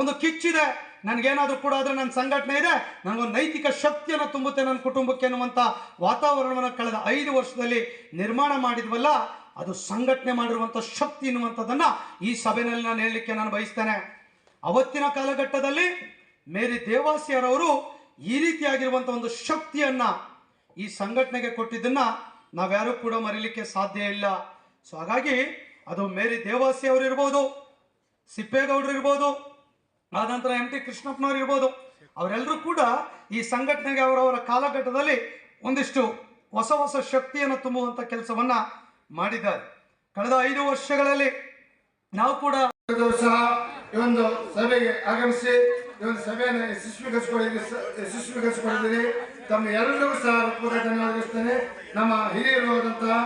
Speaker 6: ಒಂದು ಕಿಚ್ಚಿದೆ ನನಗೇನಾದರೂ ಕೂಡ ಆದರೆ ನನ್ನ ಸಂಘಟನೆ ಇದೆ, ನನಗೊಂದು ನೈತಿಕ ಶಕ್ತಿಯನ್ನು ತುಂಬುತ್ತೆ ನನ್ನ ಕುಟುಂಬಕ್ಕೆ ಅನ್ನುವಂಥ ವಾತಾವರಣವನ್ನು ಕಳೆದ ಐದು ವರ್ಷದಲ್ಲಿ ನಿರ್ಮಾಣ ಮಾಡಿದ್ವಲ್ಲ ಅದು ಸಂಘಟನೆ ಮಾಡಿರುವಂಥ ಶಕ್ತಿ ಎನ್ನುವಂಥದ್ದನ್ನು ಈ ಸಭೆಯಲ್ಲಿ ನಾನು ಹೇಳಲಿಕ್ಕೆ ನಾನು ಬಯಸ್ತೇನೆ. ಅವತ್ತಿನ ಕಾಲಘಟ್ಟದಲ್ಲಿ ಮೇರಿ ದೇವಾಸಿಯರವರು ಈ ರೀತಿಯಾಗಿರುವಂಥ ಒಂದು ಶಕ್ತಿಯನ್ನ ಈ ಸಂಘಟನೆಗೆ ಕೊಟ್ಟಿದ್ದನ್ನು ನಾವ್ಯಾರೂ ಕೂಡ ಮರೀಲಿಕ್ಕೆ ಸಾಧ್ಯ ಇಲ್ಲ. ಸೊ ಹಾಗಾಗಿ ಅದು ಮೇರಿ ದೇವಾಸಿ ಅವರು ಇರ್ಬೋದು, ಸಿಪ್ಪೇಗೌಡರು ಇರ್ಬೋದು ಆನಂತರ ಎಂ ಟಿ ಕೃಷ್ಣಪ್ಪನವ್ರು ಇರ್ಬೋದು, ಅವರೆಲ್ಲರೂ ಕೂಡ ಈ ಸಂಘಟನೆಗೆ ಅವರವರ ಕಾಲಘಟ್ಟದಲ್ಲಿ ಒಂದಿಷ್ಟು ಹೊಸ ಹೊಸ ಶಕ್ತಿಯನ್ನು ತುಂಬುವಂಥ ಕೆಲಸವನ್ನ ಮಾಡಿದ್ದಾರೆ. ಕಳೆದ ಐದು ವರ್ಷಗಳಲ್ಲಿ ನಾವು ಕೂಡ
Speaker 4: ಸಹ ಈ ಒಂದು ಸಭೆಗೆ ಆಗಮಿಸಿ, ಈ ಒಂದು ಸಭೆಯನ್ನು ಯಶಸ್ವಿಗೊಳಿಸಿಕೊಳ್ಳಿ ಯಶಸ್ವಿಗೊಳಿಸಿಕೊಂಡಿದ್ದೀರಿ. ತಮ್ಮ ಎಲ್ಲರಿಗೂ ಸಹ ಹೃತ್ಪೂರ್ವಕ ಧನ್ಯವಾದಗಳಿಸ್ತೇನೆ ನಮ್ಮ ಹಿರಿಯರು ಆದಂತಹ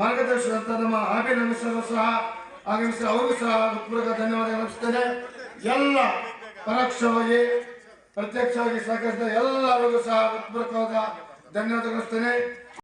Speaker 4: ಮಾರ್ಗದರ್ಶಕರಂತ ನಮ್ಮ ಹಾಬಿ ನಮಿಸರು ಸಹ ಆಗಮಿಸಿ ಅವರಿಗೂ ಸಹ ಹೃತ್ಪೂರ್ವಕ ಧನ್ಯವಾದ ಅರ್ಪಿಸ್ತೇನೆ ಎಲ್ಲ ಪರೋಕ್ಷವಾಗಿ, ಪ್ರತ್ಯಕ್ಷವಾಗಿ ಸಹಕರಿಸಿದ ಎಲ್ಲರಿಗೂ ಸಹ ಹೃತ್ಪೂರ್ವಕವಾದ ಧನ್ಯವಾದಗಳಿಸ್ತೇನೆ